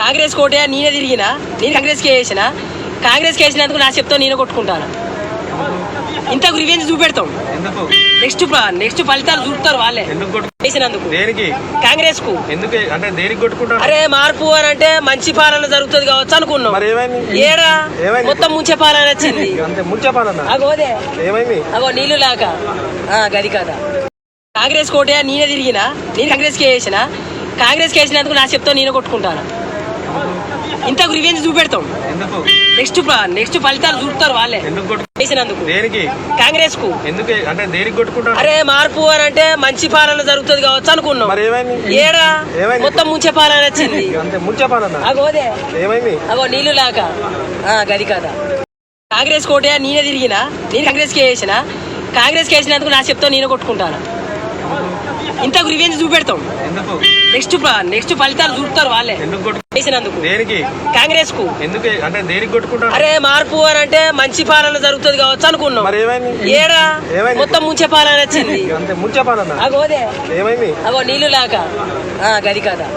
కాంగ్రెస్ కోటే నేనే తిరిగిన? నేను కాంగ్రెస్కి వేసిన కాంగ్రెస్కి వేసినందుకు నా చెప్తా నేనే కొట్టుకుంటాను? ఇంతకు రివెంజ్ చూపెడతాం. నెక్స్ట్ నెక్స్ట్ ఫలితాలు చూపుతారు వాళ్ళే. వేసినందుకు దేనికి? కాంగ్రెస్కు ఎందుకు? అంటే దేనికి కొట్టుకుంటారు? అరే మార్పు అని అంటే మంచి పాలన జరుగుతుంది కావచ్చు అనుకున్నాం. ఏడా? మొత్తం ముంచే పాలన వచ్చింది. అగోదే ఏమైంది? అగో నీళ్ళు లాక. గది కదా కాంగ్రెస్ కోటే నేనే తిరిగిన? నేను కాంగ్రెస్కి వేసిన కాంగ్రెస్కి వేసినందుకు నా చెప్తా నేనే కొట్టుకుంటాను? ఇంతకు రివెంజ్ చూపెడతాం. నెక్స్ట్ నెక్స్ట్ ఫలితాలు చూపుతారు వాళ్ళే. కాంగ్రెస్కు ఎందుకు? అంటే దేనికి కొట్టుకుంటారు? అరే మార్పు అని అంటే మంచి పాలన జరుగుతుంది కావచ్చు అనుకున్నాం. ఏడా? మొత్తం ముంచే పాలన వచ్చింది. అగోదే ఏమైంది? అగో నీళ్ళు లాక. ఆ, గది కదా. కాంగ్రెస్ కోటే నేనే తిరిగిన? నేను కాంగ్రెస్కి వేసిన కాంగ్రెస్కి వేసినందుకు నా చెప్తా నేనే కొట్టుకుంటాను? ఇంతకు రివెంజ్ చూపెడతాం. ఎందుకు? నెక్స్ట్ నెక్స్ట్ ఫలితాలు చూపుతారు వాళ్ళే. ఎందుకు కొట్టు వేసినందుకు దేనికి? కాంగ్రెస్కు ఎందుకు? అంటే దేనికి కొట్టుకుంటారు? అరే మార్పు అని అంటే మంచి పాలన జరుగుతుంది కావచ్చు అనుకున్నాం. మరి ఏమైంది? ఏడా? మొత్తం ముంచే పాలన వచ్చింది. అంతే ముంచపాలన్నా అగోదే ఏమైంది? అగో నీళ్ళు లాక. ఆ, గది కదా?